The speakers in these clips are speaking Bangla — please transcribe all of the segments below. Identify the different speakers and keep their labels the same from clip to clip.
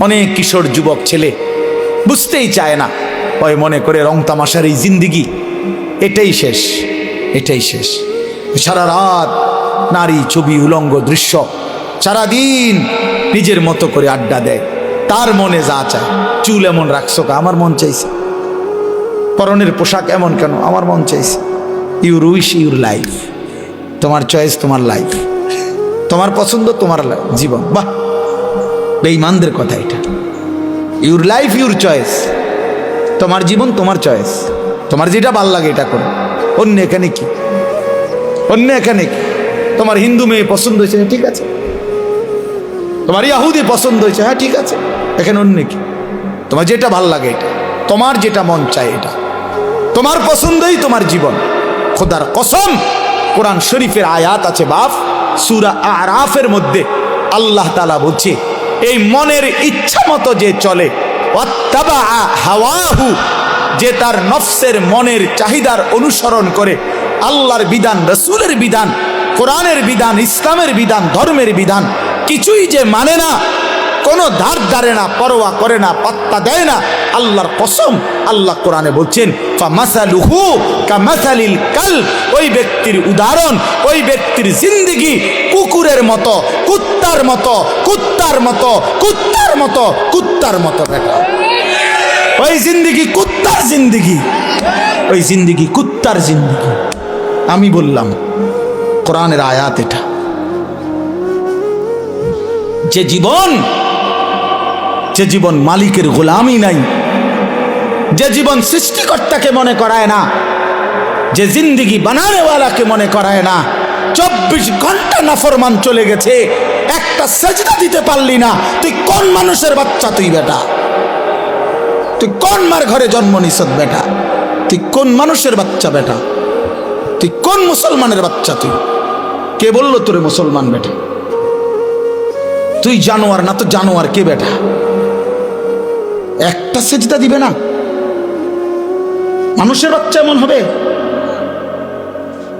Speaker 1: অনেক কিশোর যুবক ছেলে। বুঝতেই চায় না। ওই মনে করে রং তামাশার এই জিন্দিগি, এটাই শেষ এটাই শেষ। সারা রাত নারী ছবি, উলঙ্গ দৃশ্য, সারাদিন নিজের মতো করে আড্ডা দেয়। তার মনে যা চায়, চুল এমন রাখছো? আমার মন চাইছে। পরনের পোশাক এমন কেন, আমার মন চাইছে। ইউর উইশ ইউর লাইফ তোমার চয়েস তোমার লাইফ তোমার পছন্দ, তোমার জীবন। বাহ! বেঈমানদের কথা এটা। ইউর লাইফ ইউর চয়েস তোমার জীবন তোমার চয়েস তোমার যেটা ভালো লাগে এটা করো। অন্য এখানে কি? অন্য এখানে কি? তোমার হিন্দু মেয়ে পছন্দ হয়েছে হ্যাঁ, ঠিক আছে। তোমার ইয়াহুদি পছন্দ হয়েছে? হ্যাঁ ঠিক আছে। এখানে অন্য কি? তোমার যেটা ভালো লাগে এটা। তোমার যেটা মন চায় এটা। তোমার পছন্দই তোমার জীবন। খোদার কসম কোরআন শরীফের আয়াত আছে বাপ সুরা আরাফের মধ্যে। আল্লাহ তালা বলছে এই মনের ইচ্ছা মতো যে চলে হাওয়াহু, যে তার নফসের মনের চাহিদার অনুসরণ করে। আল্লাহর বিধান, রসুলের বিধান, কোরআনের বিধান, ইসলামের বিধান, ধর্মের বিধান, কিছুই যে মানে না কোনো ধার ধারে না, পরোয়া করে না, পাত্তা দেয় না। আল্লাহর কসম, আল্লাহ কোরআনে বলছেন কাল ওই ব্যক্তির উদাহরণ, ওই ব্যক্তির জিন্দিগি কুকুরের মতো, কুত্তার মতো কুত্তার মতো কুত্তার মতো কুত্তার মতো বেটা। ওই জিন্দিগি কুত্তার জিন্দিগি, ওই জিন্দিগি কুত্তার জিন্দিগি। আমি বললাম, কোরআনের আয়াত এটা। যে জীবন যে জীবন মালিকের গোলামি নাই, যে জীবন সৃষ্টিকর্তাকে মনে করায় না, যে জিন্দিগি বানানেওয়ালাকে মনে করায় না, চব্বিশ ঘণ্টা নাফরমান চলে গেছে, একটা সেজদা দিতে পারলি না, তুই কোন মানুষের বাচ্চা তুই বেটা? তুই কোন মার ঘরে জন্ম নিছত বেটা? তুই কোন মানুষের বাচ্চা বেটা? তুই কোন মুসলমানের বাচ্চা তুই? কে বলল তোরে মুসলমান বেটা? তুই জানোয়ার না তো জানোয়ার, কে বেটা? একটা সেজদা দিবে না? মানুষের বাচ্চা এমন হবে?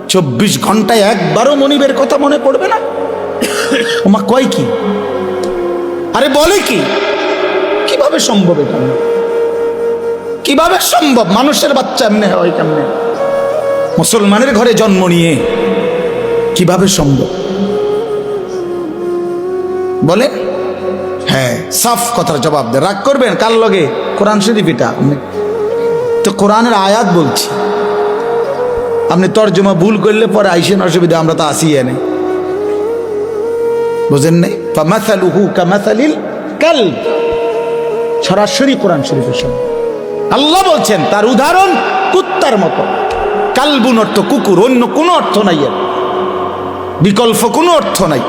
Speaker 1: চব্বিশ ঘন্টায় একবারও মনিবের কথা মনে পড়বে না? ওমা কয় কি? আরে বলে কি? কীভাবে সম্ভব এটা? কীভাবে সম্ভব? মানুষের বাচ্চা এমনি হয় কেমনে? মুসলমানের ঘরে জন্ম নিয়ে কীভাবে সম্ভব? বলে হ্যাঁ সাফ কথার জবাব দে রাগ করবেন? কার লগে? কোরআন শরীফ এটা আপনি তো কোরআনের আয়াত বলছি। আপনি তর্জমা ভুল করলে পরে আইসেন অসুবিধা, আমরা তো আসি এনে। বুঝেন নাই? কাল সরাসরি কোরআন শরীফের সঙ্গে আল্লাহ বলছেন, তার উদাহরণ কুত্তার মতো। কালবুন অর্থ কুকুর, অন্য কোনো অর্থ নাই বিকল্প কোনো অর্থ নাই।